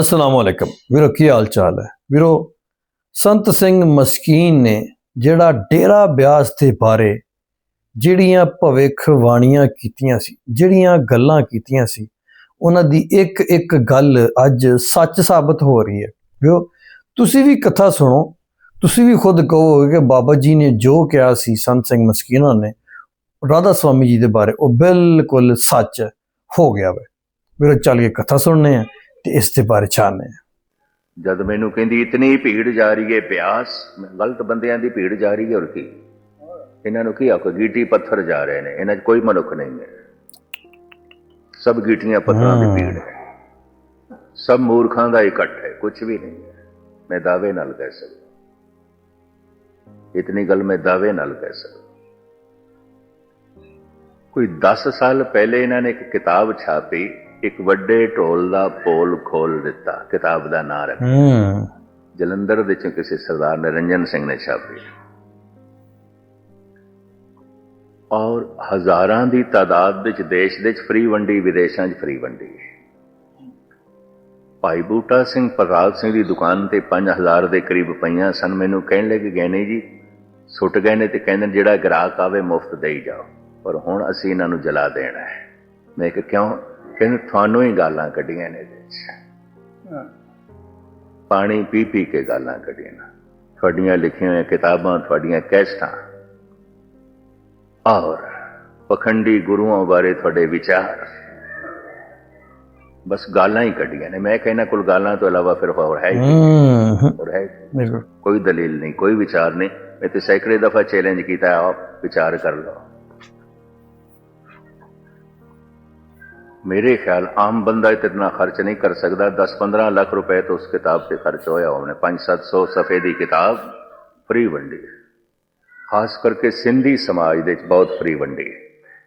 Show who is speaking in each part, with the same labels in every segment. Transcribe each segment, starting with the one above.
Speaker 1: ਅਸਲਾਮ ਵਾਲੇਕਮ ਵੀਰੋ, ਕੀ ਹਾਲ ਚਾਲ ਹੈ? ਵੀਰੋ, ਸੰਤ ਸਿੰਘ ਮਸਕੀਨ ਨੇ ਜਿਹੜਾ ਡੇਰਾ ਬਿਆਸ ਦੇ ਬਾਰੇ ਜਿਹੜੀਆਂ ਭਵਿੱਖ ਬਾਣੀਆਂ ਕੀਤੀਆਂ ਸੀ, ਜਿਹੜੀਆਂ ਗੱਲਾਂ ਕੀਤੀਆਂ ਸੀ, ਉਹਨਾਂ ਦੀ ਇੱਕ ਇੱਕ ਗੱਲ ਅੱਜ ਸੱਚ ਸਾਬਤ ਹੋ ਰਹੀ ਹੈ। ਵੀਰੋ, ਤੁਸੀਂ ਵੀ ਕਥਾ ਸੁਣੋ। ਤੁਸੀਂ ਵੀ ਖੁਦ ਕਹੋਗੇ ਕਿ ਬਾਬਾ ਜੀ ਨੇ ਜੋ ਕਿਹਾ ਸੀ ਸੰਤ ਸਿੰਘ ਮਸਕੀਨਾਂ ਨੇ, ਰਾਧਾ ਸਵਾਮੀ ਜੀ ਦੇ ਬਾਰੇ, ਉਹ ਬਿਲਕੁਲ ਸੱਚ ਹੋ ਗਿਆ ਵੇ। ਵੀਰੋ, ਚੱਲ ਕੇ ਕਥਾ ਸੁਣਨੇ ਆ। ਤੇ ਇਸ ਦੇ ਬਾਰੇ ਆ
Speaker 2: ਜਦ ਮੈਨੂੰ ਕਹਿੰਦੀ ਇਤਨੀ ਭੀੜ ਜਾ ਰਹੀ ਹੈ ਪਿਆਸ ਮੈਂ ਗਲਤ ਬੰਦਿਆਂ ਦੀ ਭੀੜ ਜਾ ਰਹੀ ਹੈ ਔਰ ਕੀ। ਇਹਨਾਂ ਨੂੰ ਕੀ ਆਖੋ ਗੀਟੀ ਪੱਥਰ ਜਾ ਰਹੇ ਨੇ। ਇਹਨਾਂ 'ਚ ਕੋਈ ਮਨੁੱਖ ਨਹੀਂ ਹੈ। ਸਭ ਗੀਟੀਆਂ ਪੱਥਰਾਂ ਦੀ ਭੀੜ ਹੈ। ਸਭ ਮੂਰਖਾਂ ਦਾ ਇਕੱਠ ਹੈ। ਕੁਝ ਵੀ ਨਹੀਂ ਹੈ। ਮੈਂ ਦਾਅਵੇ ਨਾਲ ਕਹਿ ਸਕਦਾ। ਇਤਨੀ ਗੱਲ ਮੈਂ ਦਾਅਵੇ ਨਾਲ ਕਹਿ ਸਕਦਾ। ਕੋਈ 10 ਸਾਲ ਪਹਿਲੇ ਇਹਨਾਂ ਨੇ ਇੱਕ ਕਿਤਾਬ ਛਾਪੀ। ਇੱਕ ਵੱਡੇ ਢੋਲ ਦਾ ਪੋਲ ਖੋਲ ਦਿੱਤਾ ਕਿਤਾਬ ਦਾ ਨਾਂ ਰੱਖ
Speaker 1: ਹੂੰ।
Speaker 2: ਜਲੰਧਰ ਦੇ ਚੋਂ ਕਿਸੇ ਸਰਦਾਰ ਨਰਿੰਜਨ ਸਿੰਘ ਨੇ ਛਾਪੀ ਔਰ ਹਜ਼ਾਰਾਂ ਦੀ ਤਾਦਾਦ ਵਿੱਚ ਦੇਸ਼ ਦੇ ਵਿੱਚ ਫ੍ਰੀ ਵੰਡੀ ਵਿਦੇਸ਼ਾਂ 'ਚ ਫ੍ਰੀ ਵੰਡੀ। ਭਾਈ ਬੂਟਾ ਸਿੰਘ ਪ੍ਰਤਾਪ ਸਿੰਘ ਦੀ ਦੁਕਾਨ ਤੇ 5000 ਦੇ ਕਰੀਬ ਪਈਆਂ ਸਨ। ਮੈਨੂੰ ਕਹਿਣ ਲੱਗੇ ਨੇ ਜੀ। ਸੁੱਟ ਗਏ ਨੇ ਤੇ ਕਹਿੰਦੇ ਜਿਹੜਾ ਗ੍ਰਾਹਕ ਆਵੇ ਮੁਫਤ ਦੇਈ ਜਾਓ। ਪਰ ਹੁਣ ਅਸੀਂ ਇਹਨਾਂ ਨੂੰ ਜਲਾ ਦੇਣਾ ਹੈ। ਮੈਂ ਕਿਹਾ ਕਿਉਂ? ਕਹਿੰਦੇ ਤੁਹਾਨੂੰ ਹੀ ਗਾਲਾਂ ਕੱਢੀਆਂ ਨੇ ਇਹਦੇ ਪਾਣੀ ਪੀ ਪੀ ਕੇ ਗਾਲਾਂ ਕੱਢੀਆਂ ਤੁਹਾਡੀਆਂ ਲਿਖੀਆਂ ਹੋਈਆਂ ਕਿਤਾਬਾਂ ਤੁਹਾਡੀਆਂ ਕੈਸਟਾਂ। ਔਰ ਪਖੰਡੀ ਗੁਰੂਆਂ ਬਾਰੇ ਤੁਹਾਡੇ ਵਿਚਾਰ। ਬਸ ਗਾਲਾਂ ਹੀ ਕੱਢੀਆਂ ਨੇ। ਮੈਂ ਕਹਿੰਦਾ ਕੋਲ ਗਾਲਾਂ ਤੋਂ ਇਲਾਵਾ ਫਿਰ ਹੋਰ ਹੈ ਹੀ ਹੋਰ ਹੈ।
Speaker 1: ਬਿਲਕੁਲ।
Speaker 2: ਕੋਈ ਦਲੀਲ ਨਹੀਂ ਕੋਈ ਵਿਚਾਰ ਨਹੀਂ। ਮੈਂ ਤੇ ਸੈਂਕੜੇ ਦਫਾ ਚੈਲੰਜ ਕੀਤਾ ਆਪ ਵਿਚਾਰ ਕਰ ਲਓ। ਮੇਰੇ ਖਿਆਲ ਆਮ ਬੰਦਾ ਇਤਨਾ ਖਰਚ ਨਹੀਂ ਕਰ ਸਕਦਾ। 10-15 ਲੱਖ ਰੁਪਏ ਤਾਂ ਉਸ ਕਿਤਾਬ ਤੇ ਖਰਚ ਹੋਇਆ ਉਹਨੇ। 5-700 ਸਫੇ ਦੀ ਕਿਤਾਬ ਫ੍ਰੀ ਵੰਡੀ। ਖਾਸ ਕਰਕੇ ਸਿੰਧੀ ਸਮਾਜ ਦੇ ਵਿੱਚ ਬਹੁਤ ਫ੍ਰੀ ਵੰਡੀ।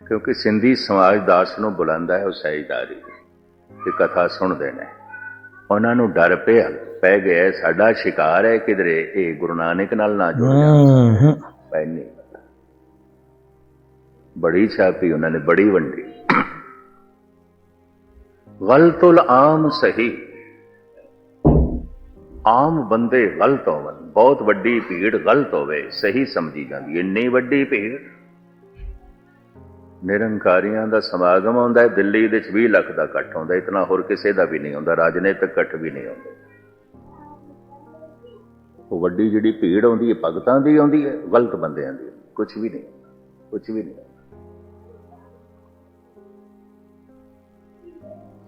Speaker 2: ਕਿਉਂਕਿ ਸਿੰਧੀ ਸਮਾਜ ਦਾਸ ਨੂੰ ਬੁਲਾਉਂਦਾ ਹੈ ਉਹ ਸਹਿਜਦਾਰੀ ਤੇ ਕਥਾ ਸੁਣਦੇ ਨੇ। ਉਹਨਾਂ ਨੂੰ ਡਰ ਪਿਆ ਪੈ ਗਿਆ ਸਾਡਾ ਸ਼ਿਕਾਰ ਹੈ ਕਿਧਰੇ ਇਹ ਗੁਰੂ ਨਾਨਕ ਨਾਲ ਨਾ ਜੁੜ ਜਾਣ।
Speaker 1: ਹੂੰ
Speaker 2: ਪੈਣੀ ਬੜੀ ਛਾਪੀ ਉਹਨਾਂ ਨੇ ਬੜੀ ਵੰਡੀ। ਗਲਤੁਲ ਆਮ ਸਹੀ। ਆਮ ਬੰਦੇ ਗਲਤ ਹੋਵਨ ਬਹੁਤ ਵੱਡੀ ਭੀੜ ਗਲਤ ਹੋਵੇ ਸਹੀ ਸਮਝੀ ਜਾਂਦੀ ਇੰਨੀ ਵੱਡੀ ਭੀੜ। ਨਿਰੰਕਾਰੀਆਂ ਦਾ ਸਮਾਗਮ ਆਉਂਦਾ ਹੈ ਦਿੱਲੀ ਦੇ ਵਿੱਚ 20 ਲੱਖ ਦਾ ਇਕੱਠ ਆਉਂਦਾ ਇਤਨਾ ਹੋਰ ਕਿਸੇ ਦਾ ਵੀ ਨਹੀਂ ਆਉਂਦਾ, ਰਾਜਨੀਤਿਕ ਇਕੱਠ ਵੀ ਨਹੀਂ ਹੁੰਦਾ ਉਹ ਵੱਡੀ ਜਿਹੜੀ ਭੀੜ ਆਉਂਦੀ ਹੈ ਭਗਤਾਂ ਦੀ ਆਉਂਦੀ ਹੈ ਗਲਤ ਬੰਦਿਆਂ ਦੀ ਕੁਝ ਵੀ ਨਹੀਂ ਕੁਝ ਵੀ ਨਹੀਂ।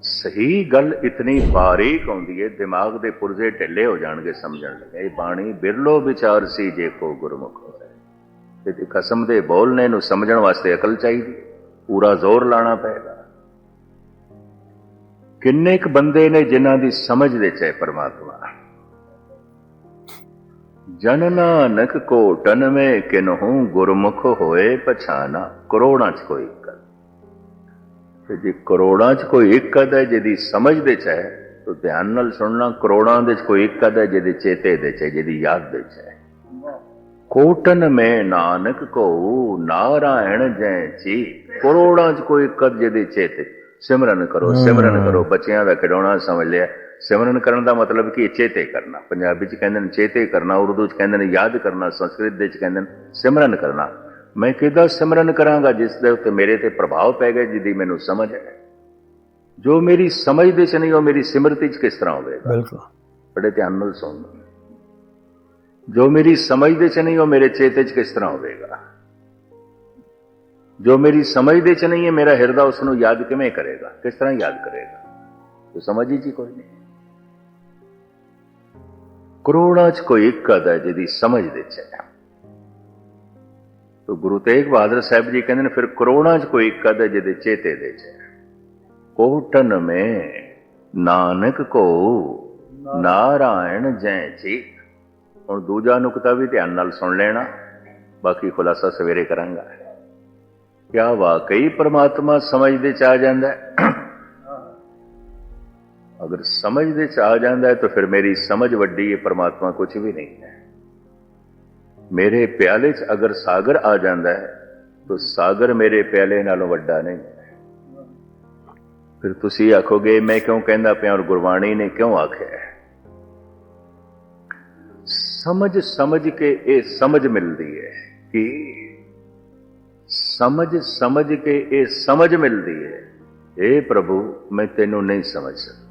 Speaker 2: ਸਹੀ ਗੱਲ ਇਤਨੀ ਬਾਰੀਕ ਆਉਂਦੀ ਹੈ ਦਿਮਾਗ ਦੇ ਪੁਰਜ਼ੇ ਢਿੱਲੇ ਹੋ ਜਾਣਗੇ ਸਮਝਣ ਲੱਗੇ। ਇਹ ਬਾਣੀ ਬਿਰਲੋ ਵਿਚਾਰ ਸੀ ਜੇ ਕੋ ਗੁਰਮੁਖ ਹੋਵੇ। ਤੇ ਤੇ ਕਸਮ ਦੇ ਬੋਲ ਨੇ ਨੂੰ ਸਮਝਣ ਵਾਸਤੇ ਅਕਲ ਚਾਹੀਦੀ ਪੂਰਾ ਜ਼ੋਰ ਲਾਣਾ ਪਏਗਾ। ਕਿੰਨੇ ਕੁ ਬੰਦੇ ਨੇ ਜਿਨ੍ਹਾਂ ਦੀ ਸਮਝ ਦੇ ਚ ਹੈ ਪਰਮਾਤਮਾ? ਜਨ ਨਾਨਕ ਕੋ ਟਨ ਮੇ ਕਿਨਹੂ ਗੁਰਮੁਖ ਹੋਏ ਪਛਾਨਾ, ਕਰੋੜਾਂ ਚ ਕੋਈ। ਤੇ ਜੇ ਕਰੋੜਾਂ ਚ ਕੋਈ ਇੱਕ ਅਦ ਹੈ ਜਿਹਦੀ ਸਮਝ ਦੇ ਚ ਹੈ ਤਾਂ ਧਿਆਨ ਨਾਲ ਸੁਣਨਾ ਕਰੋੜਾਂ ਦੇ ਚ ਕੋਈ ਇੱਕ ਅਦ ਹੈ ਜਿਹਦੇ ਚੇਤੇ ਦੇ ਚ ਹੈ ਜਿਹਦੀ ਯਾਦ ਦੇ ਚ ਹੈ। ਕੋਟਨ ਮੇ ਨਾਨਕ ਕੋ ਨਾਰਾਇਣ ਜੈ ਜੀ ਕਰੋੜਾਂ ਚ ਕੋਈ ਇੱਕ ਅਦ ਜਿਹਦੇ ਚੇਤੇ। ਸਿਮਰਨ ਕਰੋ ਸਿਮਰਨ ਕਰੋ ਬੱਚਿਆਂ ਦਾ ਖਿਡੌਣਾ ਸਮਝ ਲਿਆ। ਸਿਮਰਨ ਕਰਨ ਦਾ ਮਤਲਬ ਕੀ ਚੇਤੇ ਕਰਨਾ। ਪੰਜਾਬੀ ਚ ਕਹਿੰਦੇ ਨੇ ਚੇਤੇ ਕਰਨਾ ਉਰਦੂ ਚ ਕਹਿੰਦੇ ਨੇ ਯਾਦ ਕਰਨਾ ਸੰਸਕ੍ਰਿਤ ਦੇ ਚ ਕਹਿੰਦੇ ਨੇ ਸਿਮਰਨ ਕਰਨਾ। ਮੈਂ ਕਿਹਦਾ ਸਿਮਰਨ ਕਰਾਂਗਾ ਜਿਸ ਦੇ ਉੱਤੇ ਮੇਰੇ ਤੇ ਪ੍ਰਭਾਵ ਪੈ ਗਿਆ ਜਿਹਦੀ ਮੈਨੂੰ ਸਮਝ ਹੈ? ਜੋ ਮੇਰੀ ਸਮਝ ਦੇ ਚ ਨਹੀਂ ਉਹ ਮੇਰੀ ਸਿਮਰਤੀ ਚ ਕਿਸ ਤਰ੍ਹਾਂ ਹੋਵੇਗਾ?
Speaker 1: ਬਿਲਕੁਲ।
Speaker 2: ਬੜੇ ਧਿਆਨ ਨਾਲ ਸੁਣਨਾ ਜੋ ਮੇਰੀ ਸਮਝ ਦੇ ਚ ਨਹੀਂ ਉਹ ਮੇਰੇ ਚੇਤੇ ਚ ਕਿਸ ਤਰ੍ਹਾਂ ਹੋਵੇਗਾ? ਜੋ ਮੇਰੀ ਸਮਝ ਦੇ ਚ ਨਹੀਂ ਹੈ ਮੇਰਾ ਹਿਰਦਾ ਉਸ ਨੂੰ ਯਾਦ ਕਿਵੇਂ ਕਰੇਗਾ? ਕਿਸ ਤਰ੍ਹਾਂ ਯਾਦ ਕਰੇਗਾ? ਤੋ ਸਮਝ ਹੀ ਜੀ ਕੋਈ ਨਹੀਂ। ਕਰੋੜਾਂ ਚ ਕੋਈ ਇੱਕ ਅਦਾ ਜਿਹਦੀ ਸਮਝ ਦੇ ਚ ਹੈ? ਤੋ ਗੁਰੂ ਤੇਗ ਬਹਾਦਰ ਸਾਹਿਬ ਜੀ ਕਹਿੰਦੇ ਨੇ, ਫਿਰ ਕਰੋੜਾਂ ਚ ਕੋਈ ਇੱਕ ਅਦਾ ਜਿਹਦੇ ਚੇਤੇ ਦੇ ਚ ਕੋਟਨ ਮੇ ਨਾਨਕ ਕੋ ਨਾਰਾਇਣ ਜੈ ਜੀ। ਹੁਣ ਦੂਜਾ ਨੁਕਤਾ ਵੀ ਧਿਆਨ ਨਾਲ ਸੁਣ ਲੈਣਾ, ਬਾਕੀ ਖੁਲਾਸਾ ਸਵੇਰੇ ਕਰਾਂਗਾ। ਕਿਆ ਵਾਕਈ ਪ੍ਰਮਾਤਮਾ ਸਮਝ ਦੇ ਚ ਆ ਜਾਂਦਾ ਅਗਰ ਸਮਝ ਦੇ ਚ ਆ ਜਾਂਦਾ ਹੈ, ਤਾਂ ਫਿਰ ਮੇਰੀ ਸਮਝ ਵੱਡੀ ਹੈ, ਪ੍ਰਮਾਤਮਾ ਕੁਝ ਵੀ ਨਹੀਂ ਹੈ। ਮੇਰੇ ਪਿਆਲੇ ਚ ਅਗਰ ਸਾਗਰ ਆ ਜਾਂਦਾ ਹੈ, ਤਾਂ ਸਾਗਰ ਮੇਰੇ ਪਿਆਲੇ ਨਾਲੋਂ ਵੱਡਾ ਨਹੀਂ। ਫਿਰ ਤੁਸੀਂ ਆਖੋਗੇ, ਮੈਂ ਕਿਉਂ ਕਹਿੰਦਾ ਪਿਆ ਔਰ ਗੁਰਬਾਣੀ ਨੇ ਕਿਉਂ ਆਖਿਆ ਸਮਝ ਸਮਝ ਕੇ ਇਹ ਸਮਝ ਮਿਲਦੀ ਹੈ ਕਿ ਸਮਝ ਸਮਝ ਕੇ ਇਹ ਸਮਝ ਮਿਲਦੀ ਹੈ اے ਪ੍ਰਭੂ, ਮੈਂ ਤੈਨੂੰ ਨਹੀਂ ਸਮਝ ਸਕਦਾ,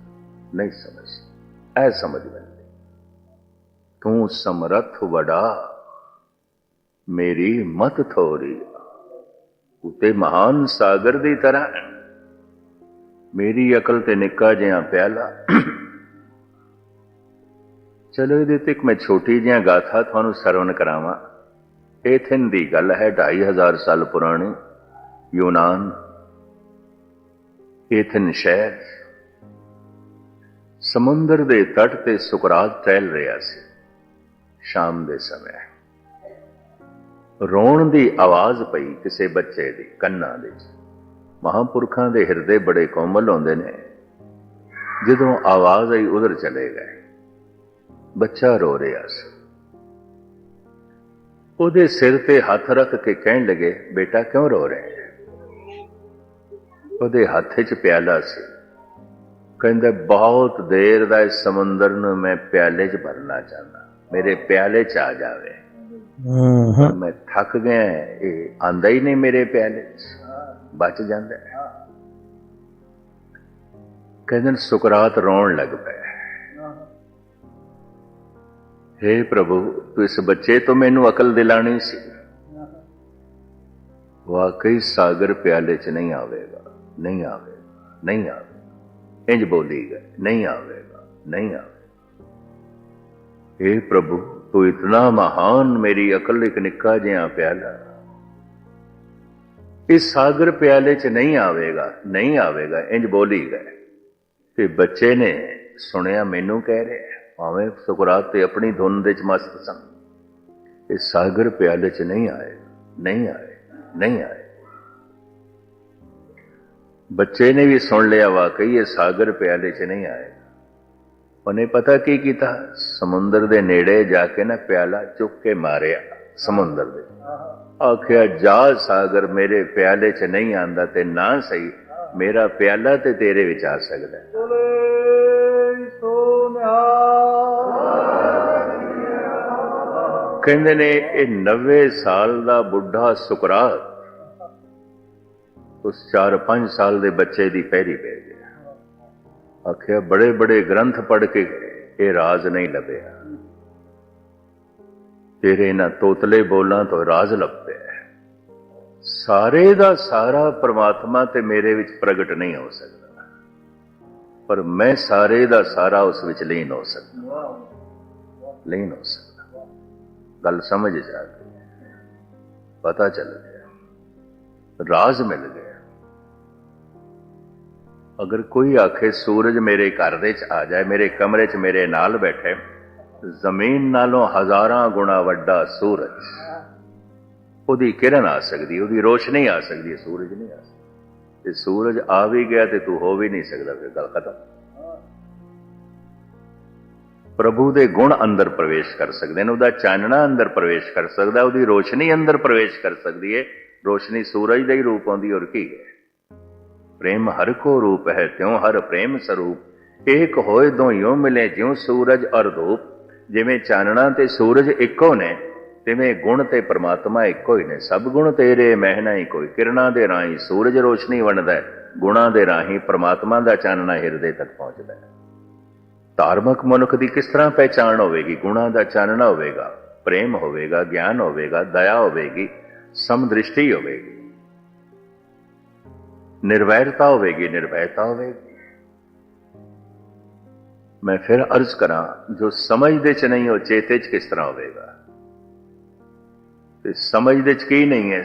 Speaker 2: ਨਹੀਂ ਸਮਝ ਸਕਦਾ। ਐ ਸਮਝ ਮਿਲਦੀ ਤੂੰ ਸਮਰੱਥ ਵਡਾ ਮੇਰੀ ਮਤ ਥੋੜੀ ਉਤੇ ਮਹਾਨ ਸਾਗਰ ਦੀ ਤਰ੍ਹਾਂ ਮੇਰੀ ਅਕਲ ਤੇ ਨਿੱਕਾ ਜਿਹਾ ਪਿਆਲਾ। ਚਲੋ ਇਹਦੇ ਤੇ ਇੱਕ ਮੈਂ ਛੋਟੀ ਜਿਹਾ ਗਾਥਾ ਤੁਹਾਨੂੰ ਸਰਵਣ ਕਰਾਵਾਂ। ਏਥਿਨ ਦੀ ਗੱਲ ਹੈ 2500 ਸਾਲ ਪੁਰਾਣੀ, ਯੂਨਾਨ। ਏਥਿਨ ਸ਼ਹਿਰ। ਸਮੁੰਦਰ ਦੇ ਤੱਟ ਤੇ ਸੁਕਰਾਤ ਟਹਿਲ ਰਿਹਾ ਸੀ। ਸ਼ਾਮ ਦੇ ਸਮੇਂ। ਰੋਣ ਦੀ ਆਵਾਜ਼ ਪਈ ਕਿਸੇ ਬੱਚੇ ਦੀ ਕੰਨਾਂ ਦੇ ਮਹਾਂਪੁਰਖਾਂ ਦੇ ਹਿਰਦੇ ਬੜੇ ਕੋਮਲ ਹੁੰਦੇ ਨੇ। ਜਦੋਂ ਆਵਾਜ਼ ਆਈ ਉਧਰ ਚਲੇ ਗਏ। ਬੱਚਾ ਰੋ ਰਿਹਾ ਸੀ। ਉਹਦੇ ਸਿਰ ਤੇ ਹੱਥ ਰੱਖ ਕੇ ਕਹਿਣ ਲੱਗੇ, ਬੇਟਾ, ਕਿਉਂ ਰੋ ਰਿਹਾ ਹੈ? ਉਹਦੇ ਹੱਥ 'ਚ ਪਿਆਲਾ ਸੀ। ਕਹਿੰਦਾ, ਬਹੁਤ ਦੇਰ ਦਾ ਇਸ ਸਮੁੰਦਰ ਨੂੰ ਮੈਂ ਪਿਆਲੇ 'ਚ ਭਰਨਾ ਚਾਹੁੰਦਾ। ਮੇਰੇ ਪਿਆਲੇ 'ਚ ਆ ਜਾਵੇ।
Speaker 1: ਹੂੰ
Speaker 2: ਮੈਂ ਥੱਕ ਗਿਆ, ਇਹ ਆਂਦਾ ਹੀ ਨਹੀਂ ਮੇਰੇ ਪਿਆਲੇ 'ਚ। ਬਚ ਜਾਂਦਾ ਕਹਿੰਦੇ ਸੁਕਰਾਤ ਰੋਣ ਲੱਗ ਪਿਆ हे ਪ੍ਰਭੂ, ਤੂੰ ਇਸ ਬੱਚੇ ਤੋਂ ਮੈਨੂੰ ਅਕਲ ਦਿਲਾਣੀ ਸੀ। ਵਾਕਈ ਸਾਗਰ ਪਿਆਲੇ 'ਚ ਨਹੀਂ ਆਵੇਗਾ ਨਹੀਂ ਆਵੇਗਾ ਨਹੀਂ ਆਵੇਗਾ। ਇੰਜ ਬੋਲੀ ਗਏ, ਨਹੀਂ ਆਵੇਗਾ ਨਹੀਂ ਆਵੇਗਾ। हे ਪ੍ਰਭੂ ਤੂੰ ਇਤਨਾ ਮਹਾਨ ਮੇਰੀ ਅਕਲ ਇੱਕ ਨਿੱਕਾ ਜਿਹਾ ਪਿਆਲਾ। ਇਸ ਸਾਗਰ ਪਿਆਲੇ 'ਚ ਨਹੀਂ ਆਵੇਗਾ ਨਹੀਂ ਆਵੇਗਾ, ਇੰਜ ਬੋਲੀ ਗਏ। ਤੇ ਬੱਚੇ ਨੇ ਸੁਣਿਆ ਮੈਨੂੰ ਕਹਿ ਰਿਹਾ, ਭਾਵੇਂ ਸੁਕਰਾਤ ਤੇ ਆਪਣੀ ਧੁਨ ਦੇ ਚ ਮਸਤ ਸਨ। ਇਹ ਸਾਗਰ ਪਿਆਲੇ 'ਚ ਨਹੀਂ ਆਏ ਨਹੀਂ ਆਏ ਨਹੀਂ ਆਏ। ਬੱਚੇ ਨੇ ਵੀ ਸੁਣ ਲਿਆ ਵਾਕਈ, ਇਹ ਸਾਗਰ ਪਿਆਲੇ 'ਚ ਨਹੀਂ ਆਏ। ਉਹਨੇ ਪਤਾ ਕੀ ਕੀਤਾ? ਸਮੁੰਦਰ ਦੇ ਨੇੜੇ ਜਾ ਕੇ ਨਾ ਪਿਆਲਾ ਚੁੱਕ ਕੇ ਮਾਰਿਆ ਸਮੁੰਦਰ ਦੇ। ਆਖਿਆ ਜਾ ਸਾਗਰ ਮੇਰੇ ਪਿਆਲੇ 'ਚ ਨਹੀਂ ਆਂਦਾ ਤੇ ਨਾ ਸਹੀ। ਮੇਰਾ ਪਿਆਲਾ ਤੇ ਤੇਰੇ ਵਿੱਚ ਆ ਸਕਦਾ। ਕਹਿੰਦੇ ਨੇ ਇਹ 90 ਸਾਲ ਦਾ ਬੁੱਢਾ ਸੁਕਰਾਤ ਉਸ 4-5 ਸਾਲ ਦੇ ਬੱਚੇ ਦੀ ਪੈਰੀ ਪੈ ਗਿਆ। ਆਖਿਆ, ਬੜੇ ਬੜੇ ਗ੍ਰੰਥ ਪੜ੍ਹ ਕੇ ਇਹ ਰਾਜ਼ ਨਹੀਂ ਲੱਭਿਆ। ਤੇਰੇ ਇਹਨਾਂ ਤੋਤਲੇ ਬੋਲਾਂ ਤੋਂ ਰਾਜ਼ ਲੱਭਿਆ ਸਾਰੇ ਦਾ ਸਾਰਾ ਪ੍ਰਮਾਤਮਾ ਤੇ ਮੇਰੇ ਵਿੱਚ ਪ੍ਰਗਟ ਨਹੀਂ ਹੋ ਸਕਦਾ। ਪਰ ਮੈਂ ਸਾਰੇ ਦਾ ਸਾਰਾ ਉਸ ਵਿੱਚ ਲੀਨ ਹੋ ਸਕਦਾ। ਲੀਨ ਹੋ ਸਕਦਾ। ਗੱਲ ਸਮਝ ਜਾ ਗਈ ਪਤਾ ਚੱਲ ਗਿਆ। ਰਾਜ਼ ਮਿਲ ਗਿਆ। ਅਗਰ ਕੋਈ ਆਖੇ, ਸੂਰਜ ਮੇਰੇ ਘਰ ਦੇ ਚ ਆ ਜਾਏ, ਮੇਰੇ ਕਮਰੇ ਚ ਮੇਰੇ ਨਾਲ ਬੈਠੇ, ਜ਼ਮੀਨ ਨਾਲੋਂ ਹਜ਼ਾਰਾਂ ਗੁਣਾ ਵੱਡਾ ਸੂਰਜ, ਉਹਦੀ ਕਿਰਨ ਆ ਸਕਦੀ, ਉਹਦੀ ਰੋਸ਼ਨੀ ਆ ਸਕਦੀ, ਸੂਰਜ ਨਹੀਂ ਆ ਸਕਦਾ। ਤੇ ਸੂਰਜ ਆ ਵੀ ਗਿਆ ਤੇ ਤੂੰ ਹੋ ਵੀ ਨਹੀਂ ਸਕਦਾ, ਫਿਰ ਗੱਲ ਖਤਮ। ਪ੍ਰਭੂ ਦੇ ਗੁਣ ਅੰਦਰ ਪ੍ਰਵੇਸ਼ ਕਰ ਸਕਦੇ ਨੇ, ਉਹਦਾ ਚਾਨਣਾ ਅੰਦਰ ਪ੍ਰਵੇਸ਼ ਕਰ ਸਕਦਾ, ਉਹਦੀ ਰੋਸ਼ਨੀ ਅੰਦਰ ਪ੍ਰਵੇਸ਼ ਕਰ ਸਕਦੀ ਹੈ ਰੋਸ਼ਨੀ ਸੂਰਜ ਦਾ ਹੀ ਰੂਪ ਆਉਂਦੀ ਔਰ ਕੀ ਹੈ? ਪ੍ਰੇਮ ਹਰ ਕੋ ਰੂਪ ਹੈ, ਤਿਉ ਹਰ ਪ੍ਰੇਮ ਸਰੂਪ। ਏਕ ਹੋਏ ਦੋਇਓ ਮਿਲੇ ਜਿਉ ਸੂਰਜ ਅਰ ਧੂਪ ਜਿਵੇਂ ਚਾਨਣਾ ਤੇ ਸੂਰਜ ਇੱਕੋ ਨੇ, ਤਿਵੇਂ ਗੁਣ ਤੇ ਪ੍ਰਮਾਤਮਾ ਇੱਕੋ ਹੀ ਨੇ। ਸਭ ਗੁਣ ਤੇਰੇ ਮਹਿਨਾ ਹੀ ਕੋਈ। ਕਿਰਨਾਂ ਦੇ ਰਾਹੀਂ ਸੂਰਜ ਰੋਸ਼ਨੀ ਵੰਡਦਾ ਹੈ, ਗੁਣਾਂ ਦੇ ਰਾਹੀਂ ਪ੍ਰਮਾਤਮਾ ਦਾ ਚਾਨਣਾ ਹਿਰਦੇ ਤੱਕ ਪਹੁੰਚਦਾ ਹੈ। ਧਾਰਮਿਕ ਮਨੁੱਖ ਦੀ ਕਿਸ ਤਰ੍ਹਾਂ ਪਹਿਚਾਣ ਹੋਵੇਗੀ? ਗੁਣਾਂ ਦਾ ਚਾਨਣਾ ਹੋਵੇਗਾ, ਪ੍ਰੇਮ ਹੋਵੇਗਾ, ਗਿਆਨ ਹੋਵੇਗਾ, ਦਇਆ ਹੋਵੇਗੀ, ਸਮਦ੍ਰਿਸ਼ਟੀ ਹੋਵੇਗੀ। ਨਿਰਵੈਰਤਾ ਹੋਵੇਗੀ ਨਿਰਭੈਤਾ ਹੋਵੇਗੀ ਮੈਂ ਫਿਰ ਅਰਜ਼ ਕਰਾਂ ਜੋ ਸਮਝਦੇ ਚ ਨਹੀਂ ਉਹ ਚੇਤੇ ਚ ਕਿਸ ਤਰ੍ਹਾਂ ਹੋਵੇਗਾ ਤੇ ਸਮਝਦੇ ਚ ਕੀ ਨਹੀਂ ਹੈ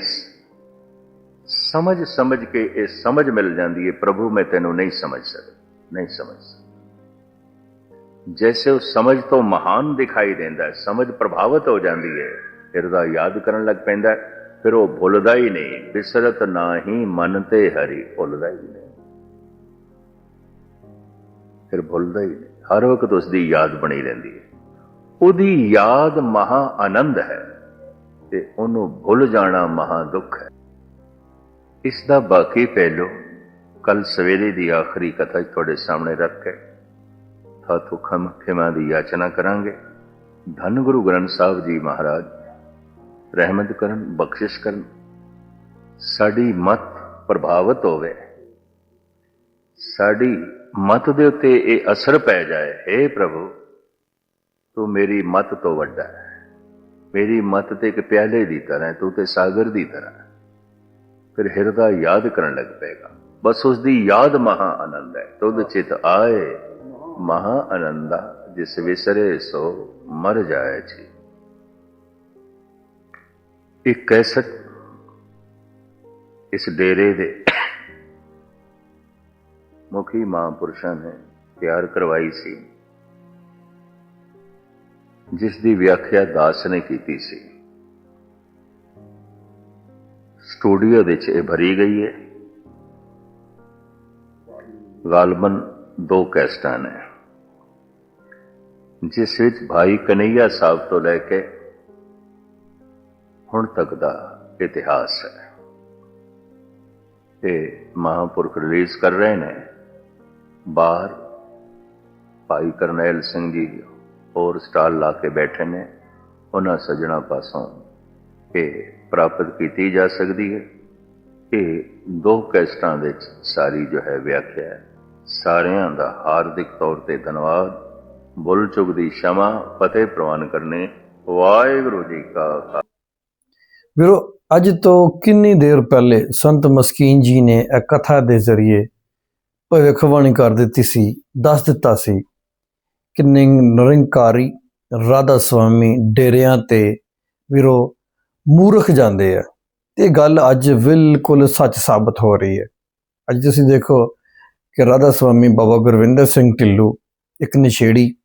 Speaker 2: ਸਮਝ ਸਮਝ ਕੇ ਇਹ ਸਮਝ ਮਿਲ ਜਾਂਦੀ ਹੈ ਪ੍ਰਭੂ ਮੈਂ ਤੈਨੂੰ ਨਹੀਂ ਸਮਝ ਸਕਦਾ ਨਹੀਂ ਸਮਝ ਸਕਦਾ ਜੈਸੇ ਉਹ ਸਮਝ ਤੋਂ ਮਹਾਨ ਦਿਖਾਈ ਦਿੰਦਾ ਹੈ ਸਮਝ ਪ੍ਰਭਾਵਿਤ ਹੋ ਜਾਂਦੀ ਹੈ ਹਿਰਦਾ ਯਾਦ ਕਰਨ ਲੱਗ ਪੈਂਦਾ ਹੈ, ਫਿਰ ਉਹ ਭੁੱਲਦਾ ਹੀ ਨਹੀਂ, ਬਿਸਰਤ ਨਾਹੀ ਮਨ ਤੇ ਹਰੀ ਭੁੱਲਦਾ ਹੀ ਨਹੀਂ। ਫਿਰ ਭੁੱਲਦਾ ਹੀ ਨਹੀਂ। ਹਰ ਵਕਤ ਉਸ ਦੀ ਯਾਦ ਬਣੀ ਰਹਿੰਦੀ ਹੈ। ਉਹਦੀ ਯਾਦ ਮਹਾ ਆਨੰਦ ਹੈ ਤੇ ਉਹਨੂੰ ਭੁੱਲ ਜਾਣਾ ਮਹਾ ਦੁੱਖ ਹੈ। ਇਸ ਦਾ ਬਾਕੀ ਪਹਿਲੂ ਕੱਲ ਸਵੇਰੇ ਦੀ ਆਖਰੀ ਕਥਾ ਤੁਹਾਡੇ ਸਾਹਮਣੇ ਰੱਖ ਕੇ ਥਾਥੋਂ ਖਮ ਖਿਮਾ ਦੀ ਯਾਚਨਾ ਕਰਾਂਗੇ। ਧੰਨ ਗੁਰੂ ਗ੍ਰੰਥ ਸਾਹਿਬ ਜੀ ਮਹਾਰਾਜ। ਰਹਿਮਤ ਕਰਨ, ਬਖਸ਼ਿਸ਼ ਕਰਨ। ਸਾਡੀ ਮਤ ਪ੍ਰਭਾਵਿਤ ਹੋਵੇ। ਸਾਡੀ ਮਤ ਦੇ ਉੱਤੇ ਇਹ ਅਸਰ ਪੈ ਜਾਏ हे ਪ੍ਰਭੂ, ਤੂੰ ਮੇਰੀ ਮਤ ਤੋਂ ਵੱਡਾ ਹੈ। ਮੇਰੀ ਮਤ ਤੇ ਇੱਕ ਪਿਆਲੇ ਦੀ ਤਰ੍ਹਾਂ ਤੂੰ ਤੇ ਸਾਗਰ ਦੀ ਤਰ੍ਹਾਂ ਫਿਰ ਹਿਰਦਾ ਯਾਦ ਕਰਨ ਲੱਗ ਪਏਗਾ। ਬਸ ਉਸ ਦੀ ਯਾਦ ਮਹਾ ਆਨੰਦ ਹੈ। ਤੁਧ ਚਿਤ ਆਏ, ਮਹਾ ਆਨੰਦਾ, ਜਿਸ ਵਿਸਰੇ ਸੋ ਮਰ ਜਾਏ ਜੀ। ਇੱਕ ਕੈਸਟ ਇਸ ਡੇਰੇ ਦੇ ਮੁਖੀ ਮਹਾਂਪੁਰਸ਼ਾਂ ਨੇ ਤਿਆਰ ਕਰਵਾਈ ਸੀ, ਜਿਸ ਦੀ ਵਿਆਖਿਆ ਦਾਸ ਨੇ ਕੀਤੀ ਸੀ। ਸਟੂਡੀਓ ਵਿੱਚ ਇਹ ਭਰੀ ਗਈ ਹੈ। ਗਾਲਬਨ ਦੋ ਕੈਸਟਾਂ ਨੇ, ਜਿਸ ਵਿੱਚ ਭਾਈ ਕਨਈਆ ਸਾਹਿਬ ਤੋਂ ਲੈ ਕੇ ਹੁਣ ਤੱਕ ਦਾ ਇਤਿਹਾਸ ਹੈ। ਇਹ ਮਹਾਂਪੁਰਖ ਰਿਲੀਜ਼ ਕਰ ਰਹੇ ਨੇ। ਬਾਹਰ ਭਾਈ ਕਰਨੈਲ ਸਿੰਘ ਜੀ ਹੋਰ ਸਟਾਲ ਲਾ ਕੇ ਬੈਠੇ ਨੇ। ਉਹਨਾਂ ਸੱਜਣਾ ਪਾਸੋਂ ਇਹ ਪ੍ਰਾਪਤ ਕੀਤੀ ਜਾ ਸਕਦੀ ਹੈ। ਇਹ ਦੋ ਕੈਸਟਾਂ ਵਿੱਚ ਸਾਰੀ ਜੋ ਹੈ ਵਿਆਖਿਆ ਹੈ। ਸਾਰਿਆਂ ਦਾ ਹਾਰਦਿਕ ਤੌਰ ਤੇ ਧੰਨਵਾਦ। ਬੁੱਲ ਚੁਗ ਦੀ ਸ਼ਮਾ, ਫਤਿਹ ਪ੍ਰਵਾਨ ਕਰਨੇ। ਵਾਹਿਗੁਰੂ ਜੀ ਕਾ ਖਾਲਸਾ।
Speaker 1: ਵੀਰੋ, ਅੱਜ ਤੋਂ ਕਿੰਨੀ ਦੇਰ ਪਹਿਲੇ ਸੰਤ ਮਸਕੀਨ ਜੀ ਨੇ ਇਹ ਕਥਾ ਦੇ ਜ਼ਰੀਏ ਭਵਿੱਖਬਾਣੀ ਕਰ ਦਿੱਤੀ ਸੀ, ਦੱਸ ਦਿੱਤਾ ਸੀ ਕਿ ਨਿੰ- ਨਿਰੰਕਾਰੀ ਰਾਧਾ ਸੁਆਮੀ ਡੇਰਿਆਂ ਤੇ ਵੀਰੋ ਮੂਰਖ ਜਾਂਦੇ ਆ। ਤੇ ਇਹ ਗੱਲ ਅੱਜ ਬਿਲਕੁਲ ਸੱਚ ਸਾਬਤ ਹੋ ਰਹੀ ਹੈ। ਅੱਜ ਤੁਸੀਂ ਦੇਖੋ ਕਿ ਰਾਧਾ ਸੁਆਮੀ ਬਾਬਾ ਗੁਰਵਿੰਦਰ ਸਿੰਘ ਢਿੱਲੂ, ਇੱਕ ਨਸ਼ੇੜੀ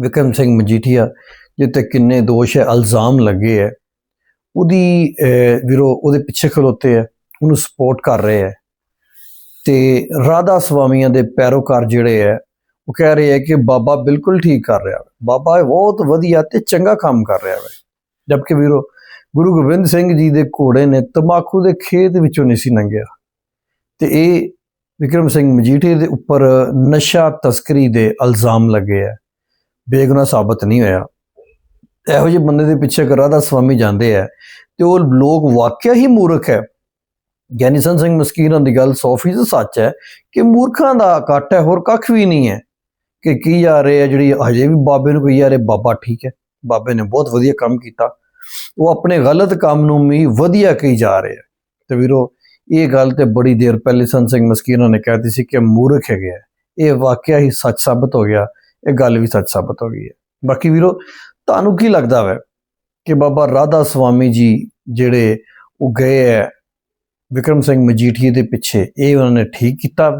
Speaker 1: ਵਿਕਰਮ ਸਿੰਘ ਮਜੀਠੀਆ ਜਿੱਤੇ ਕਿੰਨੇ ਦੋਸ਼ ਹੈ, ਇਲਜ਼ਾਮ ਲੱਗੇ ਹੈ। ਉਹਦੀ ਵੀਰੋ, ਉਹਦੇ ਪਿੱਛੇ ਖਲੋਤੇ ਆ, ਉਹਨੂੰ ਸਪੋਰਟ ਕਰ ਰਹੇ ਆ। ਤੇ ਰਾਧਾ ਸਵਾਮੀਆਂ ਦੇ ਪੈਰੋਕਾਰ ਜਿਹੜੇ ਆ, ਉਹ ਕਹਿ ਰਹੇ ਆ ਕਿ ਬਾਬਾ ਬਿਲਕੁਲ ਠੀਕ ਕਰ ਰਿਹਾ ਵਾ। ਬਾਬਾ ਬਹੁਤ ਵਧੀਆ ਤੇ ਚੰਗਾ ਕੰਮ ਕਰ ਰਿਹਾ ਹੈ ਜਦਕਿ ਵੀਰੋ, ਗੁਰੂ ਗੋਬਿੰਦ ਸਿੰਘ ਜੀ ਦੇ ਘੋੜੇ ਨੇ ਤਮਾਕੂ ਦੇ ਖੇਤ ਵਿੱਚੋਂ ਨਹੀਂ ਸੀ ਲੰਘਿਆ। ਤੇ ਇਹ ਵਿਕਰਮ ਸਿੰਘ ਮਜੀਠੀ ਦੇ ਉੱਪਰ ਨਸ਼ਾ ਤਸਕਰੀ ਦੇ ਇਲਜ਼ਾਮ ਲੱਗੇ ਆ। ਬੇਗੁਨਾਹ ਸਾਬਤ ਨਹੀਂ ਹੋਇਆ। ਇਹੋ ਜਿਹੇ ਬੰਦੇ ਦੇ ਪਿੱਛੇ ਅਗਰ ਰਾਧਾ ਸਵਾਮੀ ਜਾਂਦੇ ਆ ਤੇ ਉਹ ਲੋਕ ਵਾਕਿਆ ਹੀ ਮੂਰਖ ਹੈ। ਗਿਆਨੀ ਸੰਤ ਸਿੰਘ ਮਸਕੀਰਾਂ ਦੀ ਗੱਲ 100% ਸੱਚ ਹੈ ਕਿ ਮੂਰਖਾਂ ਦਾ ਇਕੱਠ ਹੈ, ਹੋਰ ਕੱਖ ਵੀ ਨਹੀਂ ਹੈ। ਕਿ ਕੀ ਜਾ ਰਹੇ ਆ ਜਿਹੜੀ ਹਜੇ ਵੀ ਬਾਬੇ ਨੂੰ ਕਹੀ ਜਾ ਰਹੇ, ਬਾਬਾ ਠੀਕ ਹੈ, ਬਾਬੇ ਨੇ ਬਹੁਤ ਵਧੀਆ ਕੰਮ ਕੀਤਾ। ਉਹ ਆਪਣੇ ਗਲਤ ਕੰਮ ਨੂੰ ਵੀ ਵਧੀਆ ਕਹੀ ਜਾ ਰਹੇ ਆ। ਤੇ ਵੀਰੋ, ਇਹ ਗੱਲ ਤੇ ਬੜੀ ਦੇਰ ਪਹਿਲੇ ਸੰਤ ਸਿੰਘ ਮਸਕੀਰਾਂ ਨੇ ਕਹਿਤੀ ਸੀ ਕਿ ਮੂਰਖ ਹੈਗੇ ਆ। ਇਹ ਵਾਕਿਆ ਹੀ ਸੱਚ ਸਾਬਤ ਹੋ ਗਿਆ, ਇਹ ਗੱਲ ਵੀ ਸੱਚ ਸਾਬਤ ਹੋ ਗਈ ਹੈ। ਬਾਕੀ ਵੀਰੋ ਤੁਹਾਨੂੰ ਕੀ ਲੱਗਦਾ ਵੈ ਕਿ ਬਾਬਾ ਰਾਧਾ ਸੁਆਮੀ ਜੀ ਜਿਹੜੇ ਉਹ ਗਏ ਹੈ ਵਿਕਰਮ ਸਿੰਘ ਮਜੀਠੀਏ ਦੇ ਪਿੱਛੇ, ਇਹ ਉਹਨਾਂ ਨੇ ਠੀਕ ਕੀਤਾ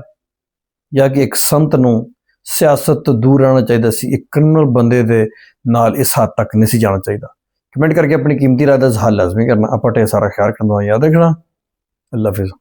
Speaker 1: ਜਾਂ ਕਿ ਇੱਕ ਸੰਤ ਨੂੰ ਸਿਆਸਤ ਤੋਂ ਦੂਰ ਰਹਿਣਾ ਚਾਹੀਦਾ ਸੀ, ਇੱਕ ਕ੍ਰਿਮੀਨਲ ਬੰਦੇ ਦੇ ਨਾਲ ਇਸ ਹੱਦ ਤੱਕ ਨਹੀਂ ਸੀ ਜਾਣਾ ਚਾਹੀਦਾ? ਕਮੈਂਟ ਕਰਕੇ ਆਪਣੀ ਕੀਮਤੀ ਰਾਏ ਦਾ ਇਜ਼ਹਾਰ ਲਾਜ਼ਮੀ ਕਰਨਾ, ਆਪਾਂ ਟੇ ਸਾਰਾ ਖਿਆਲ ਰੱਖਣਾ ਯਾਦ ਰੱਖਣਾ? ਅੱਲਾ ਹਾਫਿਜ਼।